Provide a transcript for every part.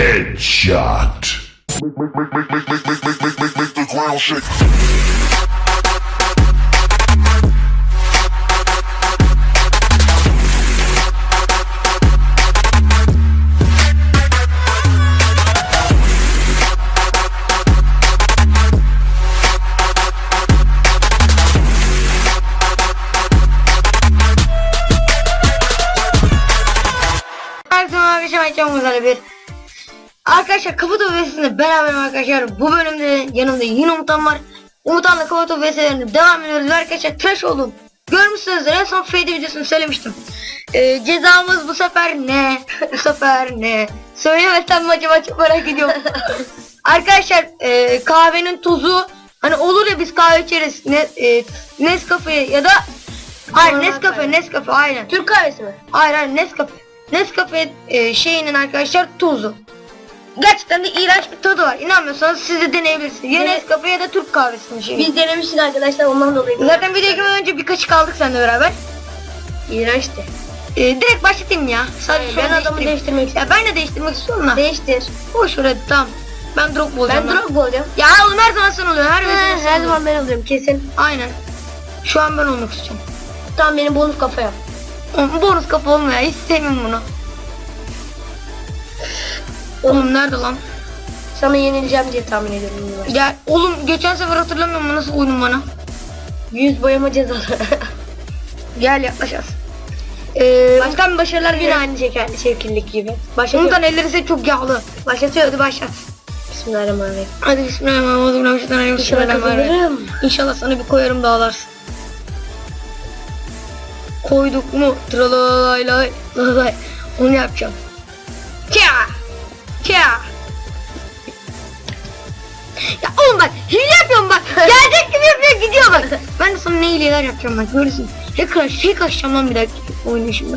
Headshot. Make, make, make, make, make, make, make, make, make, make the ground shake. Herkese arkadaşlar ben Can Muzarı bir Arkadaşlar Kapato VS'inde beraber arkadaşlar bu bölümde yanımda yine Umut'an var Umut'anla Kapato VS'lerine devam ediyoruz arkadaşlar tıraş oldum Görmüşsünüzdür en son Freddy videosunu söylemiştim ee, Cezamız bu sefer ne? bu sefer ne? Söylemesem mi acaba çok merak ediyorum Arkadaşlar e, kahvenin tuzu Hani olur ya biz kahve içeriz ne, e, Nescafe ya da Hayır Normal Nescafe kahve. Nescafe aynen Türk kahvesi mi? Hayır hayır Nescafe. Nescafe e, şeyinin arkadaşlar tuzu. Gerçekten de iğrenç bir tadı var. İnanmıyorsanız siz de deneyebilirsiniz. Ya Evet. Nescafe ya da Türk kahvesinin şeyi. Biz denemiştik arkadaşlar ondan dolayı. Zaten video girmeden önce bir kaşık aldık seninle beraber. İğrençti. E, direkt başlatayım ya. Sadece ben şunu adamı değiştireyim. değiştirmek istiyorum. Ya ben de değiştirmek istiyorum da. Değiştir. Boş ver hadi tamam. Ben drop olacağım. Ben drop olacağım. Ya oğlum her zaman sen oluyor. Her, sen her zaman ben oluyorum kesin. Aynen. Şu an ben olmak istiyorum. Tamam benim bonus kafa yap. Oğlum, bonus kapı olmuyor. Hiç sevmiyorum bunu. Oğlum nerede lan? Sana yenileceğim diye tahmin ediyorum. ben. Ya oğlum geçen sefer hatırlamıyorum mu nasıl uydun bana? Yüz boyama cezaları. Gel yaklaş az. Ee, Başkan başarılar yine Evet. aynı şeker, şekillik gibi. Başlatıyorum. Umut'tan elleri ise çok yağlı. Başlatıyor. Hadi başlat. Bismillahirrahmanirrahim. Hadi bismillahirrahmanirrahim. İnşallah kazanırım. İnşallah sana bir koyarım dağlarsın. Koyduk mu? Tralalay lay lay. Onu yapacağım. Kya! Kya! Ya oğlum bak hile yapıyorum bak. Gelecek gibi yapıyor gidiyor bak. Ben de sana ne hileler yapacağım bak görürsün. Hack rush, hack açacağım lan bir dakika oyunu şimdi.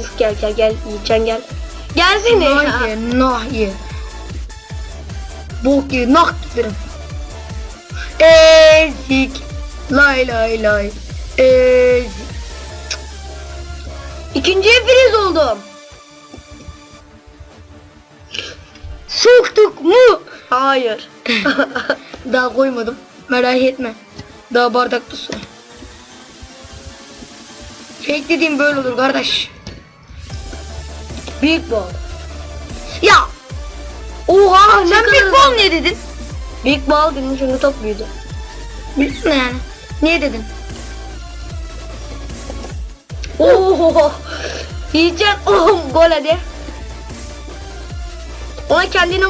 Uf, gel gel gel Yiğitcan gel. Gelsene ya. Nah ye, nah ye. Bok ye, nah giderim. Ezik. Lay lay lay. Ezik. İkinciye friz oldum. Soktuk mu? Hayır. Daha koymadım. Merak etme. Daha bardakta su. Fake dediğim böyle olur kardeş. Büyük bol. Ya. Oha sen bir bol ne dedin? Büyük bal dedim çünkü top büyüdü. Biliyorsun yani. Niye dedin? Oho. Yiğitcan oh gol hadi. Ona kendini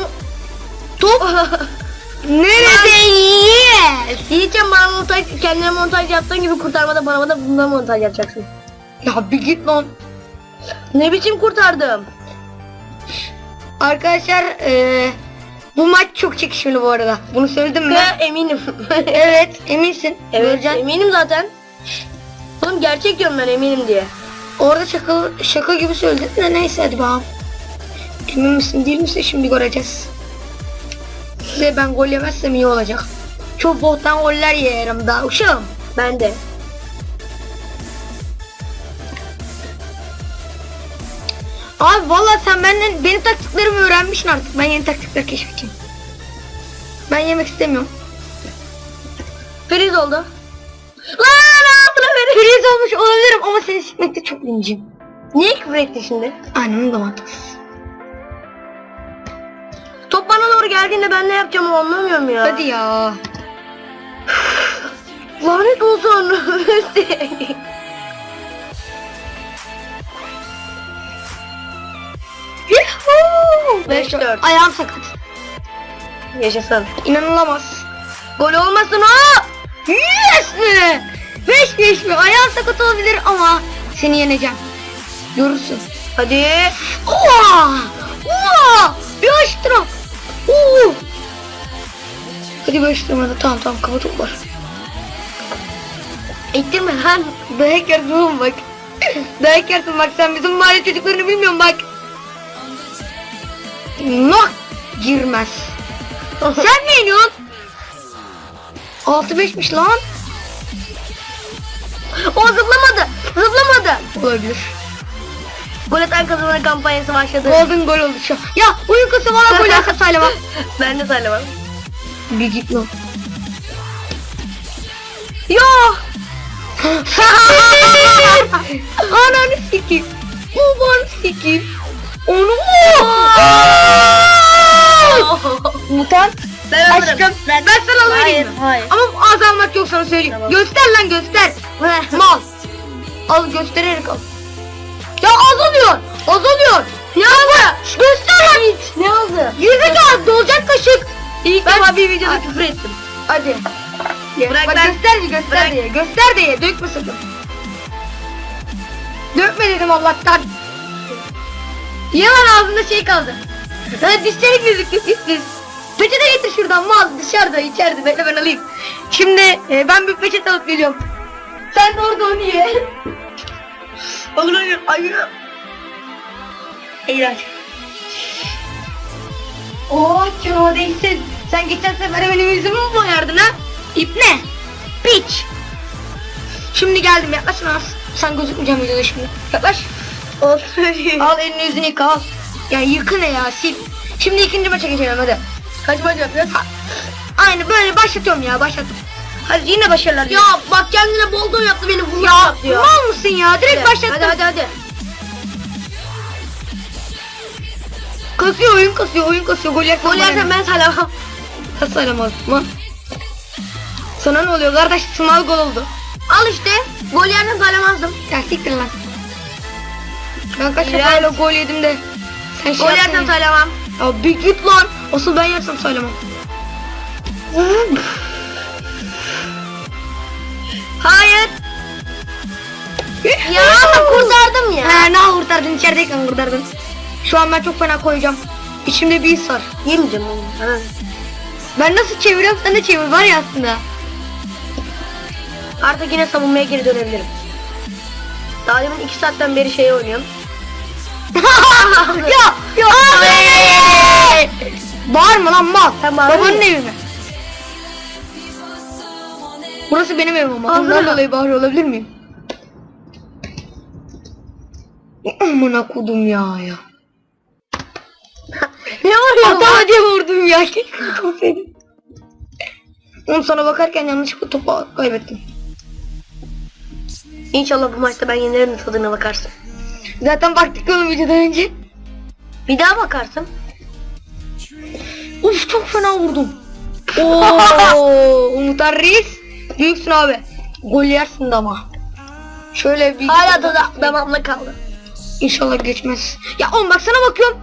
top. Nerede yes? Yiğitcan bana montaj, kendine montaj yaptığın gibi kurtarmada bana da bundan montaj yapacaksın. Ya bir git lan. Ne biçim kurtardım? Arkadaşlar eee, bu maç çok çekişmeli bu arada. Bunu söyledim mi? Eminim. evet eminsin. evet Göreceksin. eminim zaten. Oğlum gerçek diyorum ben eminim diye. Orada şaka, şaka gibi söyledin de neyse hadi bakalım. Emin misin değil misin şimdi göreceğiz. Size ben gol yemezsem iyi olacak. Çok bottan goller yerim daha uşağım. Ben de. Abi valla sen benden benim taktiklerimi öğrenmişsin artık. Ben yeni taktikler keşfedeceğim. Ben yemek istemiyorum. Friz oldu. Lan altına verin. Kriz olmuş olabilirim ama seni sikmekte çok inciyim. Niye küfür ettin şimdi? Annemin de mantıksız. Geldiğinde ben ne yapacağımı anlamıyorum ya. Hadi ya. Lanet olsun. Yuhuu. Beş, dört. Ayağım sakat. Yaşasın. İnanılamaz. Gol olmasın o. Yes mi? 5 5 mi? Ayağım sakat olabilir ama seni yeneceğim. Görürsün. Hadi. Oha! Oha! Bir açtıra. Hadi bir açtırmadı. Tamam tamam kafa top var. İttirme lan. Dayak yersin oğlum bak. Dayak yersin bak sen bizim mahalle çocuklarını bilmiyorsun bak. Nok girmez. sen ne iniyorsun? 6-5'miş lan. O zıplamadı. Zıplamadı. Olabilir. Gol atan kazanır kampanyası başladı. Golden gol oldu şu. an. Ya oyun kısa bana gol yerse saymam. ben de saylamam. Bir git lan. Yo! Ananı sikeyim. Babanı sikeyim. Onu Mutant. Ben alırım. Aşkım ben, sana Hayır, vereyim hayır. Ama azalmak yok sana söyleyeyim. Tamam. Göster lan göster. Mal. Al göstererek al. Ya azalıyor. Azalıyor. Ne oldu? Göster lan. Ne videoda Ay. küfür ettim. Hadi. Bırak bak lan. göster de göster Bırak. de ye. Göster de ye. Dökme sakın. Dökme dedim Allah'tan. Ye lan ağzında şey kaldı. Ha dişlerik gözüktü pis pis. Peçete getir şuradan mal dışarıda içeride bekle ben alayım. Şimdi e, ben bir peçete alıp geliyorum. Sen de orada onu ye. Olur hayır. Hayır. İğrenç. Oo çoğu değilsin. Sen geçen sefer benim yüzümü mü boyardın ha? İp ne? Piç. Şimdi geldim yaklaş az. Sen gözükmeyeceğim videoda şimdi. Yaklaş. Al elini yüzünü yıka al. Ya yıkı ne ya sil. Şimdi ikinci maça geçelim hadi. Kaç maç yapacağız? Aynı böyle başlatıyorum ya başlattım. Hadi yine başarılar. Ya bak kendine bolton yaptı beni vurmak ya ya. mal mısın ya? Direkt Hadi, başlattım. Hadi hadi hadi. Kasıyor oyun kasıyor oyun kasıyor. Gol yersen ben saylamam. Mı? Sana ne oluyor kardeş? Sınav gol oldu. Al işte. Gol yerden saylamazdım. Ya siktir lan. İğrenç. defayla gol yedim de. Sen şey Gol yerden ya. saylamam. Ya bir git lan. Asıl ben yersem söylemem. Hayır. Ya kurtardım ya. He ne kurtardın içerideyken kurtardın. Şu an ben çok fena koyacağım. İçimde bir his var. Yemeyeceğim onu. Ha. Ben nasıl çeviriyorum sen de çevir var ya aslında. Artık yine savunmaya geri dönebilirim. Daha demin iki saatten beri şey oynuyorum. ya ya. Abi. Bağırma lan mal. Sen bağırma. Babanın evi mi? Burası benim evim ama. Ondan dolayı bağırıyor olabilir miyim? Amına kodum ya ya. Hata diye vurdum ya. Tutsaydım. Oğlum sana bakarken yanlışlıkla topu kaybettim. İnşallah bu maçta ben yenilerim de tadına bakarsın. Zaten baktık oğlum videodan önce. Bir daha bakarsın. Uf çok fena vurdum. Oo, Umut Reis. Büyüksün abi. Gol yersin de ama. Şöyle bir... Hala tadı damağımda kaldı. İnşallah geçmez. Ya oğlum bak sana bakıyorum.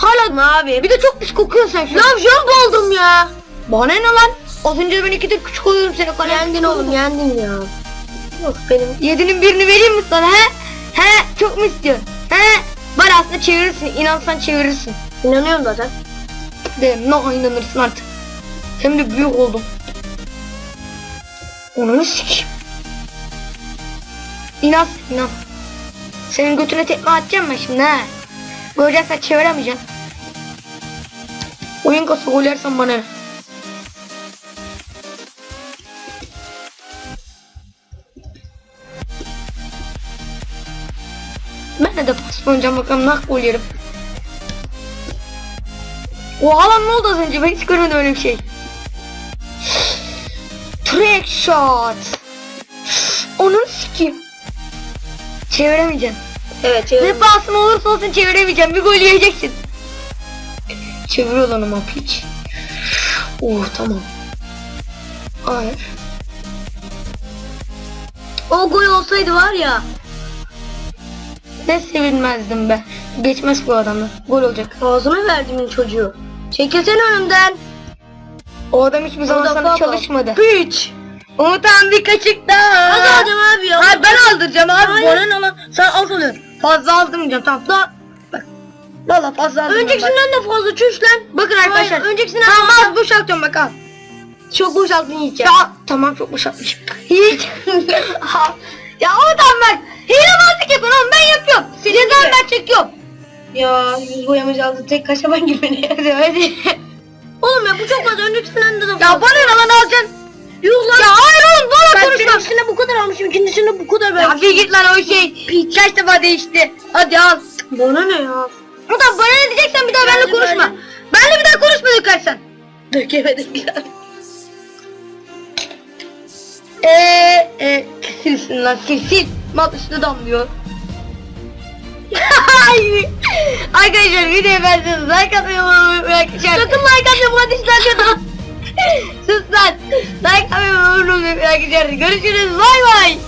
Hala Ne abi? bir de çok pis kokuyorsun sen şu Ne yapacağım oldum ya. Bana ne lan? Az önce ben iki de küçük oluyorum seni. Kalem Yendin oğlum yendin ya. Yok benim. Yedinin birini vereyim mi sana he? He çok mu istiyorsun? He? Var aslında çevirirsin. İnansan çevirirsin. İnanıyorum zaten. De ne inanırsın artık. Hem de büyük oldum. Onu sikeyim. İnan, inan. Senin götüne tekme atacağım ben şimdi he. Göreceksen çeviremeyeceksin. Oyun kası yersen bana. Ben de pas oynayacağım bakalım nasıl gol yerim. Oha lan ne oldu az önce ben hiç görmedim öyle bir şey. Trick shot. Onun sikeyim. Çeviremeyeceğim. Evet Ne çevir. pahasına olursa olsun çeviremeyeceğim. Bir gol yiyeceksin. Çeviriyor lan ama piç. Oh tamam. Hayır. O gol olsaydı var ya. Ne sevinmezdim be. Geçmez bu adamla. Gol olacak. Ağzına verdiğimin çocuğu. Çekilsene önümden. O adam hiçbir zaman sana baba. çalışmadı. Piç. Umut abi bir kaşık daha. Hadi alacağım abi ya. Hayır ben aldıracağım abi. Hayır. Bana ne lan? Sen al alıyorsun. Fazla aldırmayacağım tamam. Daha. Bak. Valla fazla aldırmayacağım. bak. Öncekisinden de fazla çüş lan. Bakın arkadaşlar. Hayır, öncekisinden Tamam fazla. az boşaltıyorum bak al. Çok boşalttın yiyeceğim. Ya tamam çok boşaltmışım. Hiç. ya o adam bak. Hilebazlık yapın oğlum ben yapıyorum. Gibi. ben çekiyorum. Ya yüz boyamacı aldı tek kaşaman gibi ne? Hadi hadi. Oğlum ya bu çok fazla öncekisinden de fazla. ya bana ne lan alacaksın? Yuh lan. Ya hayır oğlum bana Ben konuşma. birincisinde bu kadar almışım, ikincisinde bu kadar Ya vermişim. bir git lan o şey. Kaç defa değişti. Hadi al. Bana ne ya? Umuthan bana ne diyeceksen bir daha benimle Yani konuşma. böyle- Benimle bir daha konuşma dökersen. Dökemedim ya. Eee e, silsin lan sil sil. Mat üstüne damlıyor. Arkadaşlar videoyu beğendiyseniz like atmayı unutmayın. Sakın like buna dislike Sus lan. Like atmayı unutmayın arkadaşlar. Görüşürüz. Bay bay.